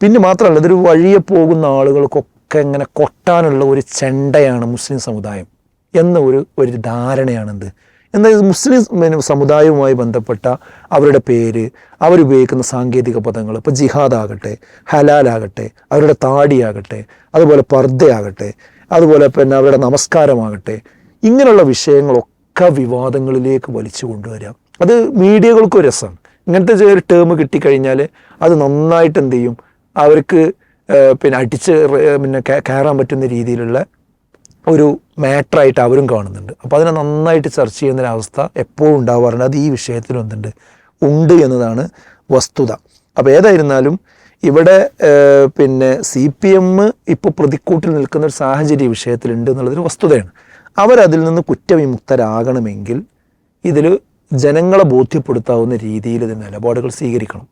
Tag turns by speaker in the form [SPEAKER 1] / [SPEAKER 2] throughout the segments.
[SPEAKER 1] പിന്നെ മാത്രമല്ല ഇതൊരു വഴിയെ പോകുന്ന ആളുകൾക്കൊക്കെ ഇങ്ങനെ കൊട്ടാനുള്ള ഒരു ചെണ്ടയാണ് മുസ്ലിം സമുദായം എന്ന ഒരു ഒരു ധാരണയാണെന്ത്. എന്നാൽ ഇത് മുസ്ലിം സമുദായവുമായി ബന്ധപ്പെട്ട അവരുടെ പേര് അവരുപയോഗിക്കുന്ന സാങ്കേതിക പദങ്ങൾ ഇപ്പോൾ ജിഹാദ് ആകട്ടെ ഹലാലാകട്ടെ അവരുടെ താടിയാകട്ടെ അതുപോലെ പർദ്ദയാകട്ടെ അതുപോലെ പിന്നെ അവരുടെ നമസ്കാരമാകട്ടെ ഇങ്ങനെയുള്ള വിഷയങ്ങളൊക്കെ വിവാദങ്ങളിലേക്ക് വലിച്ചു കൊണ്ടുവരാം അത് മീഡിയകൾക്കും രസമാണ് ഇങ്ങനത്തെ ഒരു ടേം കിട്ടിക്കഴിഞ്ഞാൽ അത് നന്നായിട്ട് എന്ത് ചെയ്യും? അവർക്ക് പിന്നെ അടിച്ച് പിന്നെ കയറാൻ പറ്റുന്ന രീതിയിലുള്ള ഒരു മാറ്ററായിട്ട് അവരും കാണുന്നുണ്ട്. അപ്പോൾ അതിനെ നന്നായിട്ട് ചർച്ച ചെയ്യുന്നൊരവസ്ഥ എപ്പോഴും ഉണ്ടാവാറുണ്ട്. അത് ഈ വിഷയത്തിൽ ഒന്നുണ്ട് ഉണ്ട് എന്നതാണ് വസ്തുത. അപ്പോൾ ഏതായിരുന്നാലും ഇവിടെ പിന്നെ സി പി എം ഇപ്പോൾ പ്രതിക്കൂട്ടിൽ നിൽക്കുന്ന ഒരു സാഹചര്യ വിഷയത്തിലുണ്ട് എന്നുള്ളതൊരു വസ്തുതയാണ്. അവരതിൽ നിന്ന് കുറ്റവിമുക്തരാകണമെങ്കിൽ ഇതിൽ ജനങ്ങളെ ബോധ്യപ്പെടുത്താവുന്ന രീതിയിൽ ഇത് നിലപാടുകൾ സ്വീകരിക്കണം.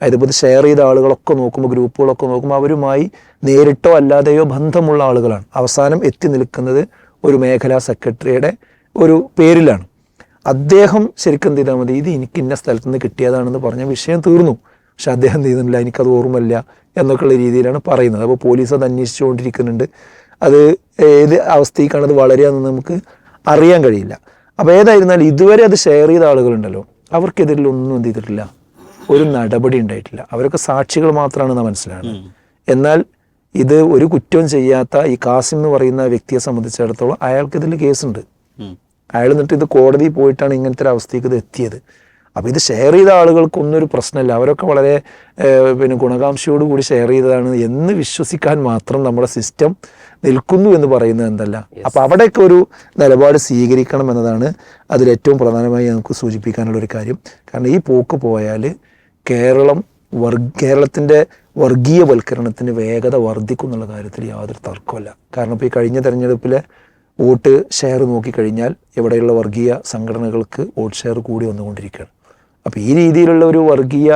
[SPEAKER 1] അതായത് ഇപ്പോൾ ഇത് ഷെയർ ചെയ്ത ആളുകളൊക്കെ നോക്കുമ്പോൾ ഗ്രൂപ്പുകളൊക്കെ നോക്കുമ്പോൾ അവരുമായി നേരിട്ടോ അല്ലാതെയോ ബന്ധമുള്ള ആളുകളാണ്. അവസാനം എത്തി നിൽക്കുന്നത് ഒരു മേഖലാ സെക്രട്ടറിയുടെ ഒരു പേരിലാണ്. അദ്ദേഹം ശരിക്കും എന്ത് ചെയ്താൽ മതി ഇത് എനിക്ക് ഇന്ന സ്ഥലത്ത് നിന്ന് കിട്ടിയതാണെന്ന് പറഞ്ഞ വിഷയം തീർന്നു. പക്ഷെ അദ്ദേഹം എന്ത് ചെയ്യുന്നില്ല എനിക്കത് ഓർമ്മയില്ല എന്നൊക്കെയുള്ള രീതിയിലാണ് പറയുന്നത്. അപ്പോൾ പോലീസ് അത് അന്വേഷിച്ചുകൊണ്ടിരിക്കുന്നുണ്ട്. അത് ഏത് അവസ്ഥയ്ക്കാണ് അത് വളരുകയെന്ന് നമുക്ക് അറിയാൻ കഴിയില്ല. അപ്പോൾ ഏതായിരുന്നാലും ഇതുവരെ അത് ഷെയർ ചെയ്ത ആളുകളുണ്ടല്ലോ. അവർക്കെതിരിൽ ഒന്നും എന്ത് ചെയ്തിട്ടില്ല. ഒരു നടപടി ഉണ്ടായിട്ടില്ല. അവരൊക്കെ സാക്ഷികൾ മാത്രമാണെന്ന് മനസ്സിലാണ് എന്നാൽ ഇത് ഒരു കുറ്റവും ചെയ്യാത്ത ഈ കാസിം എന്ന് പറയുന്ന വ്യക്തിയെ സംബന്ധിച്ചിടത്തോളം അയാൾക്ക് ഇതിൽ കേസുണ്ട്. അയാൾ എന്നിട്ട് ഇത് കോടതിയിൽ പോയിട്ടാണ് ഇങ്ങനത്തെ ഒരു അവസ്ഥയ്ക്ക് ഇത് എത്തിയത്. അപ്പോൾ ഇത് ഷെയർ ചെയ്ത ആളുകൾക്കൊന്നും ഒരു പ്രശ്നമില്ല. അവരൊക്കെ വളരെ പിന്നെ ഗുണകാംക്ഷയോട് കൂടി ഷെയർ ചെയ്തതാണ് എന്ന് വിശ്വസിക്കാൻ മാത്രം നമ്മുടെ സിസ്റ്റം നിൽക്കുന്നു എന്ന് പറയുന്നത് എന്തല്ല. അപ്പോൾ അവിടെയൊക്കെ ഒരു നിലപാട് സ്വീകരിക്കണം എന്നതാണ് അതിലേറ്റവും പ്രധാനമായി നമുക്ക് സൂചിപ്പിക്കാനുള്ള ഒരു കാര്യം. കാരണം ഈ പോക്ക് പോയാൽ കേരളം വർഗ കേരളത്തിന്റെ വർഗീയവൽക്കരണത്തിന് വേഗത വർദ്ധിക്കും എന്നുള്ള കാര്യത്തിൽ യാതൊരു തർക്കമല്ല കാരണം ഇപ്പോൾ ഈ കഴിഞ്ഞ തെരഞ്ഞെടുപ്പിലെ വോട്ട് ഷെയർ നോക്കിക്കഴിഞ്ഞാൽ ഇവിടെയുള്ള വർഗീയ സംഘടനകൾക്ക് വോട്ട് ഷെയർ കൂടി വന്നുകൊണ്ടിരിക്കുകയാണ്. അപ്പോൾ ഈ രീതിയിലുള്ള ഒരു വർഗീയ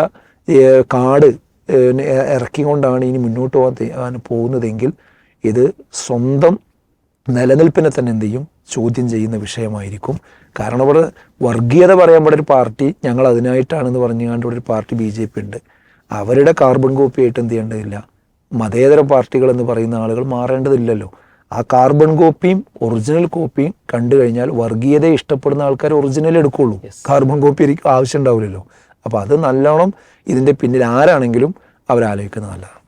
[SPEAKER 1] കാട് ഇറക്കിക്കൊണ്ടാണ് ഇനി മുന്നോട്ട് പോകാൻ പോകുന്നതെങ്കിൽ ഇത് സ്വന്തം നിലനിൽപ്പിനെ തന്നെ എന്ത് ചെയ്യും? ചോദ്യം ചെയ്യുന്ന വിഷയമായിരിക്കും. കാരണം ഇവിടെ വർഗീയത പറയാൻ ഇവിടെ ഒരു പാർട്ടി ഞങ്ങൾ അതിനായിട്ടാണെന്ന് പറഞ്ഞുകൊണ്ട് ഇവിടെ ഒരു പാർട്ടി ബി ജെ പി ഉണ്ട്. അവരുടെ കാർബൺ കോപ്പി ആയിട്ട് എന്ത് ചെയ്യേണ്ടതില്ല? മതേതര പാർട്ടികൾ എന്ന് പറയുന്ന ആളുകൾ മാറേണ്ടതില്ലല്ലോ. ആ കാർബൺ കോപ്പിയും ഒറിജിനൽ കോപ്പിയും കണ്ടു കഴിഞ്ഞാൽ വർഗീയത ഇഷ്ടപ്പെടുന്ന ആൾക്കാർ ഒറിജിനൽ എടുക്കുള്ളൂ. കാർബൺ കോപ്പി ആവശ്യം ഉണ്ടാവില്ലല്ലോ. അപ്പോൾ അത് നല്ലോണം ഇതിന്റെ പിന്നിൽ ആരാണെങ്കിലും അവരാലോചിക്കുന്നത് നല്ലതാണ്.